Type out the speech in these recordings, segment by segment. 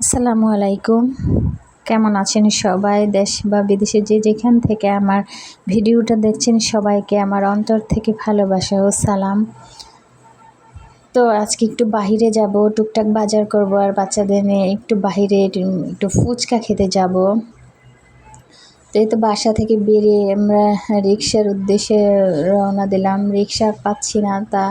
আসসালামু আলাইকুম। কেমন আছেন সবাই? দেশ বা বিদেশে যে যেখান থেকে আমার ভিডিওটা দেখছেন সবাইকে আমার অন্তর থেকে ভালোবাসা ও সালাম। তো আজকে একটু বাহিরে যাব, টুকটাক বাজার করব আর বাচ্চাদের নিয়ে একটু বাহিরে একটু ফুচকা খেতে যাব। তো এই তো বাসা থেকে বেরিয়ে আমরা রিক্সার উদ্দেশ্যে রওনা দিলাম। রিক্সা পাচ্ছি না তা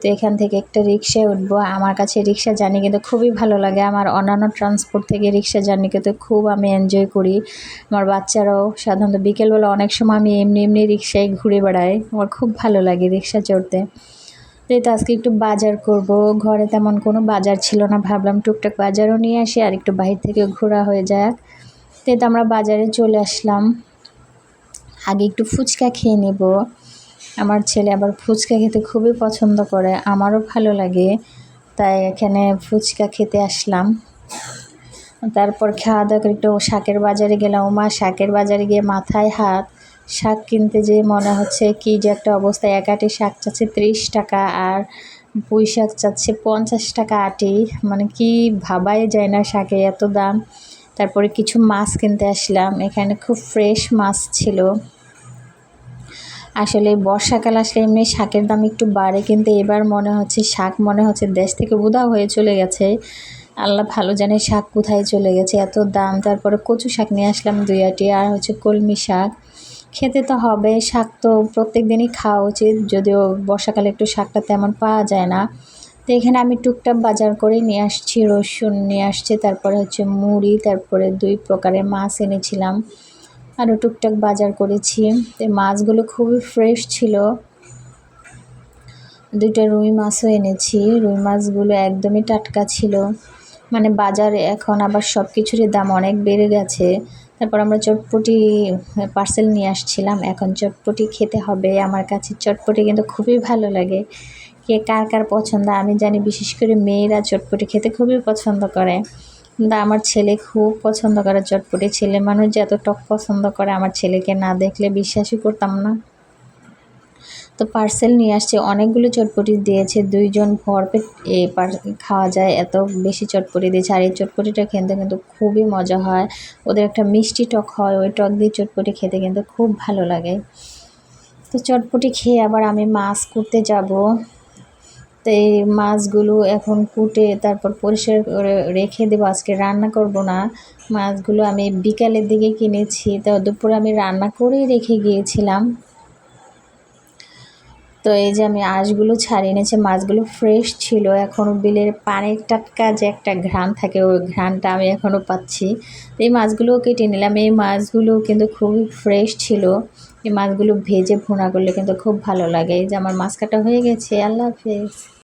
তো এখান থেকে একটা রিক্সায় উঠবো। আমার কাছে রিক্সা জার্নি কিন্তু খুবই ভালো লাগে। আমার অন্যান্য ট্রান্সপোর্ট থেকে রিক্সা জার্নি কিন্তু খুব আমি এনজয় করি। আমার বাচ্চারাও সাধারণত বিকেলবেলা অনেক সময় আমি এমনি এমনি রিক্সায় ঘুরে বেড়াই। আমার খুব ভালো লাগে রিক্সা চড়তে। এই তো আজকে একটু বাজার করব। ঘরে তেমন কোনো বাজার ছিল না। ভাবলাম টুকটাক বাজারও নিয়ে আসি আর একটু বাহির থেকে ঘোরা হয়ে যাক। তো আমরা বাজারে চলে আসলাম। আগে একটু ফুচকা খেয়ে নেব। আমার ছেলে আবার ফুচকা খেতে খুবই পছন্দ করে, আমারও ভালো লাগে। তাই এখানে ফুচকা খেতে আসলাম। তারপর খাওয়া দাওয়া করে একটু শাকের বাজারে গেলাম। মা শাকের বাজারে গিয়ে মাথায় হাত, শাক কিনতে যে মনে হচ্ছে কি যে একটা অবস্থা এক আটি শাক চাচ্ছে ত্রিশ টাকা আর পুঁই শাক চাচ্ছে পঞ্চাশ টাকা আটি। মানে কি ভাবাই যায় না শাকে এত দাম। তারপরে কিছু মাছ কিনতে আসলাম। এখানে খুব ফ্রেশ মাছ ছিল। আসলে বর্ষাকাল আসলে এমনি শাকের দাম একটু বাড়ে, কিন্তু এবার মনে হচ্ছে শাক মনে হচ্ছে দেশ থেকে বুধা হয়ে চলে গেছে। আল্লাহ ভালো জানে শাক কোথায় চলে গেছে, এত দাম। তারপরে কচু শাক নিয়ে আসলাম দুই আটি, আর হচ্ছে কলমি শাক। খেতে তো হবে, শাক তো প্রত্যেক দিনই খাওয়া উচিত, যদিও বর্ষাকালে একটু শাকটা তেমন পাওয়া যায় না। তো এখানে আমি টুকটাক বাজার করে নিয়ে আসছি, রসুন নিয়ে আসছি, তারপরে হচ্ছে মুড়ি, তারপরে দুই প্রকারের মাছ এনেছিলাম। আরও টুকটাক বাজার করেছি। মাছগুলো খুবই ফ্রেশ ছিল। দুইটা রুই মাছও এনেছি। রুই মাছগুলো একদমই টাটকা ছিল। মানে বাজারে এখন আবার সব কিছুরই দাম অনেক বেড়ে গেছে। তারপর আমরা চটপটি পার্সেল নিয়ে আসছিলাম। এখন চটপটি খেতে হবে। আমার কাছে চটপটি কিন্তু খুবই ভালো লাগে। কে কার কার পছন্দ আমি জানি। বিশেষ করে মেয়েরা চটপটি খেতে খুবই পছন্দ করে। কিন্তু আমার ছেলে খুব পছন্দ করে চটপটি। ছেলে মানুষ যে এত টক পছন্দ করে, আমার ছেলেকে না দেখলে বিশ্বাসই করতাম না। তো পার্সেল নিয়ে আসছে, অনেকগুলো চটপটি দিয়েছে, দুইজন ভরপেট এ খাওয়া যায়, এত বেশি চটপটি দিয়েছে। আর এই চটপটিটা খেতে কিন্তু খুবই মজা হয়। ওদের একটা মিষ্টি টক হয়, ওই টক দিয়ে চটপটি খেতে কিন্তু খুব ভালো লাগে। তো চটপটি খেয়ে আবার আমি মাছ করতে যাব। তো এই মাছগুলো এখন কুটে তারপর পরিষ্কার করে রেখে দেবো। আজকে রান্না করব না। মাছগুলো আমি বিকালের দিকে কিনেছি। তো দুপুরে আমি রান্না করেই রেখে গিয়েছিলাম। তো এই যে আমি আঁশগুলো ছাড়িয়ে নিয়েছি মাছগুলো ফ্রেশ ছিল। এখনও বিলের পানির টাটকা যে একটা ঘ্রাণ থাকে, ওই ঘ্রাণটা আমি এখনও পাচ্ছি। এই মাছগুলোও কেটে নিলাম। এই মাছগুলো কিন্তু খুবই ফ্রেশ ছিল। এই মাছগুলো ভেজে ভুনা করলে কিন্তু খুব ভালো লাগে। এই যে আমার মাছ কাটা হয়ে গেছে, আল্লাহ হাফেজ।